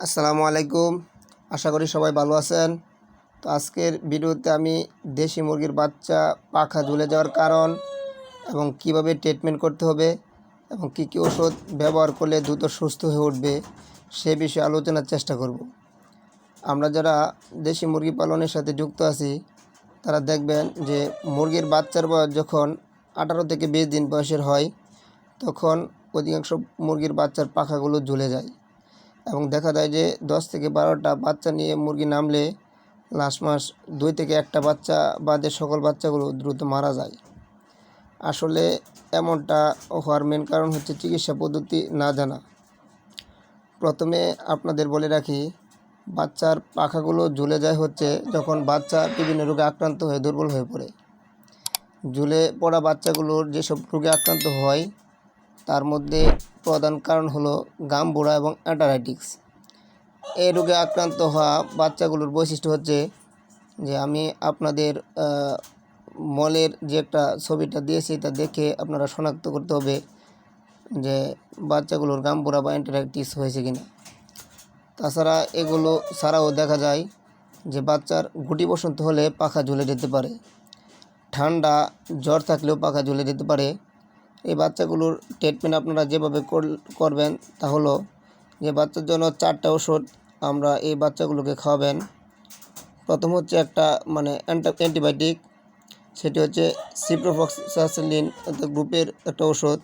আসসালামু আলাইকুম। আশা করি সবাই ভালো আছেন। তো আজকের ভিডিওতে আমি দেশি মুরগির বাচ্চা পাখা ঝুলে যাওয়ার কারণ এবং কীভাবে ট্রিটমেন্ট করতে হবে এবং কী কী ওষুধ ব্যবহার করলে দ্রুত সুস্থ হয়ে উঠবে সে বিষয়ে আলোচনার চেষ্টা করব। আমরা যারা দেশি মুরগি পালনের সাথে যুক্ত আছি, তারা দেখবেন যে মুরগির বাচ্চার বয়স যখন আঠারো থেকে বিশ দিন বয়সের হয়, তখন অধিকাংশ মুরগির বাচ্চার পাখাগুলো ঝুলে যায়। এবং দেখা যায় যে দশ থেকে বারোটা বাচ্চা নিয়ে মুরগি নামলে লাস্ট মাস দুই থেকে একটা বাচ্চা বাদে সকল বাচ্চাগুলো দ্রুত মারা যায়। আসলে এমনটা হওয়ার মেন কারণ হচ্ছে চিকিৎসা পদ্ধতি না জানা। প্রথমে আপনাদের বলে রাখি, বাচ্চার পাখাগুলো ঝুলে যায় হচ্ছে যখন বাচ্চা বিভিন্ন রোগে আক্রান্ত হয়ে দুর্বল হয়ে পড়ে। ঝুলে পড়া বাচ্চাগুলোর যেসব রোগে আক্রান্ত হয়, তার মধ্যে প্রধান কারণ হলো গামবোড়া এবং অ্যান্টারাইটিক্স এই রোগে আক্রান্ত হওয়া বাচ্চাগুলোর বৈশিষ্ট্য হচ্ছে যে আমি আপনাদের মলের যে একটা ছবিটা দিয়েছি তা দেখে আপনারা শনাক্ত করতে হবে যে বাচ্চাগুলোর গামবোড়া বা অ্যান্টারাইটিক্স হয়েছে কিনা। তাছাড়া এগুলো ছাড়াও দেখা যায় যে বাচ্চার গুটি বসন্ত হলে পাখা ঝুলে যেতে পারে। ঠান্ডা জ্বর থাকলেও পাখা ঝুলে যেতে পারে। এই বাচ্চাগুলোর ট্রিটমেন্ট আপনারা যেভাবে কর- করবেন তা হলো যে বাচ্চার জন্য চারটা ওষুধ আমরা এই বাচ্চাগুলোকে খাওয়াবেন। প্রথম হচ্ছে একটা মানে অ্যান্টা- অ্যান্টিবায়োটিক, সেটি হচ্ছে সিপ্রোফক্সাসিলিন অর্থাৎ গ্রুপের একটা ওষুধ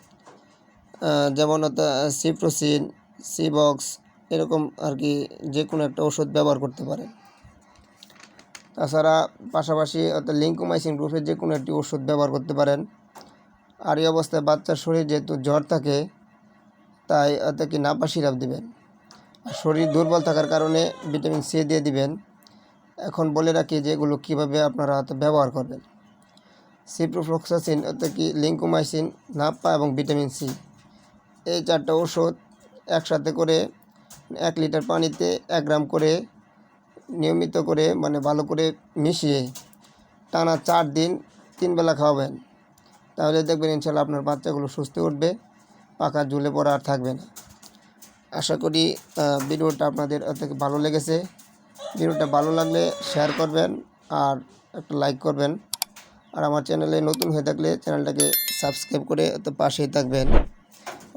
যেমন অর্থাৎ সিপ্রোসিন সিবক্স এরকম আর কি যে কোনো একটা ওষুধ ব্যবহার করতে পারেন। তাছাড়া পাশাপাশি অর্থাৎ লিঙ্কোমাইসিন গ্রুপের যে কোনো একটি ওষুধ ব্যবহার করতে পারেন। আর এই অবস্থায় বাচ্চার শরীর যেহেতু জ্বর থাকে, তাই তাকে নাপা সিরাপ দেবেন। আর শরীর দুর্বল থাকার কারণে ভিটামিন সি দিয়ে দিবেন। এখন বলে রাখি যে এগুলো কীভাবে আপনারা ব্যবহার করবেন। সিপ্রোফ্লক্সাসিন অর্থাৎ কি লিঙ্কোমাইসিন নাপ্পা এবং ভিটামিন সি। এই চারটা ওষুধ একসাথে করে এক লিটার পানিতে এক গ্রাম করে নিয়মিত করে মানে ভালো করে মিশিয়ে টানা চার দিন তিন বেলা খাওয়াবেন। তাহলে দেখবেন ইনশাল্লাহ আপনার বাচ্চাগুলো সুস্থ উঠবে পাকা ঝুলে পড়া আর থাকবে না। আশা করি ভিডিওটা আপনাদের থেকে ভালো লেগেছে। ভিডিওটা ভালো লাগলে শেয়ার করবেন আর একটা লাইক করবেন। আর আমার চ্যানেলে নতুন হয়ে থাকলে চ্যানেলটাকে সাবস্ক্রাইব করে এত পাশেই থাকবেন।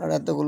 আর এতগুলো